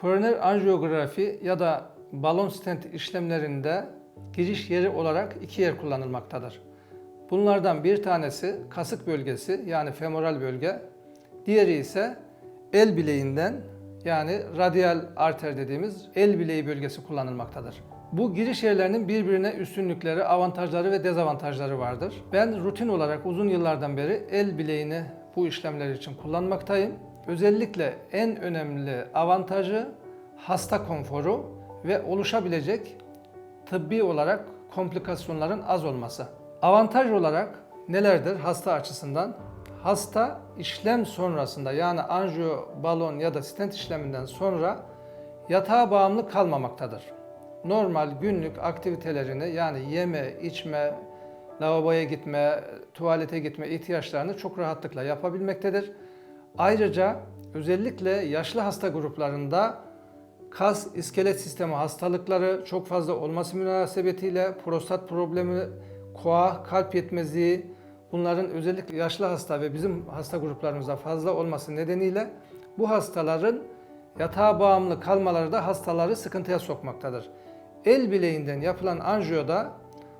Koroner anjiyografi ya da balon stent işlemlerinde giriş yeri olarak iki yer kullanılmaktadır. Bunlardan bir tanesi kasık bölgesi yani femoral bölge, diğeri ise el bileğinden yani radyal arter dediğimiz el bileği bölgesi kullanılmaktadır. Bu giriş yerlerinin birbirine üstünlükleri, avantajları ve dezavantajları vardır. Ben rutin olarak uzun yıllardan beri el bileğini bu işlemler için kullanmaktayım. Özellikle en önemli avantajı hasta konforu ve oluşabilecek tıbbi olarak komplikasyonların az olması. Avantaj olarak nelerdir hasta açısından? Hasta işlem sonrasında yani anjiyo, balon ya da stent işleminden sonra yatağa bağımlı kalmamaktadır. Normal günlük aktivitelerini yani yeme, içme, lavaboya gitme, tuvalete gitme ihtiyaçlarını çok rahatlıkla yapabilmektedir. Ayrıca özellikle yaşlı hasta gruplarında kas iskelet sistemi hastalıkları çok fazla olması münasebetiyle prostat problemi, koa, kalp yetmezliği bunların özellikle yaşlı hasta ve bizim hasta gruplarımızda fazla olması nedeniyle bu hastaların yatağa bağımlı kalmaları da hastaları sıkıntıya sokmaktadır. El bileğinden yapılan anjiyoda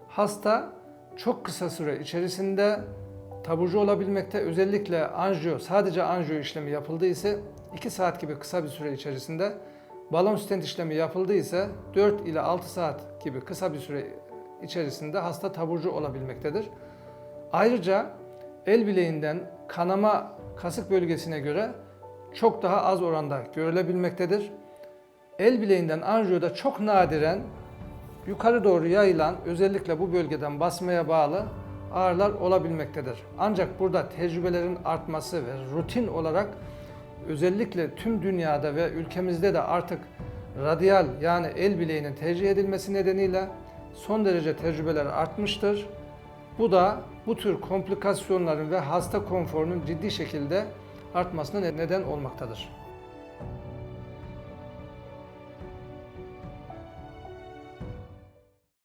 hasta çok kısa süre içerisinde taburcu olabilmekte. Özellikle anjiyo, sadece anjiyo işlemi yapıldığı ise 2 saat gibi kısa bir süre içerisinde balon stent işlemi yapıldığı ise 4 ile 6 saat gibi kısa bir süre içerisinde hasta taburcu olabilmektedir. Ayrıca el bileğinden kanama kasık bölgesine göre çok daha az oranda görülebilmektedir. El bileğinden anjiyoda çok nadiren yukarı doğru yayılan özellikle bu bölgeden basmaya bağlı ağrılar olabilmektedir. Ancak burada tecrübelerin artması ve rutin olarak özellikle tüm dünyada ve ülkemizde de artık radyal yani el bileğinin tercih edilmesi nedeniyle son derece tecrübeler artmıştır. Bu da bu tür komplikasyonların ve hasta konforunun ciddi şekilde artmasına neden olmaktadır.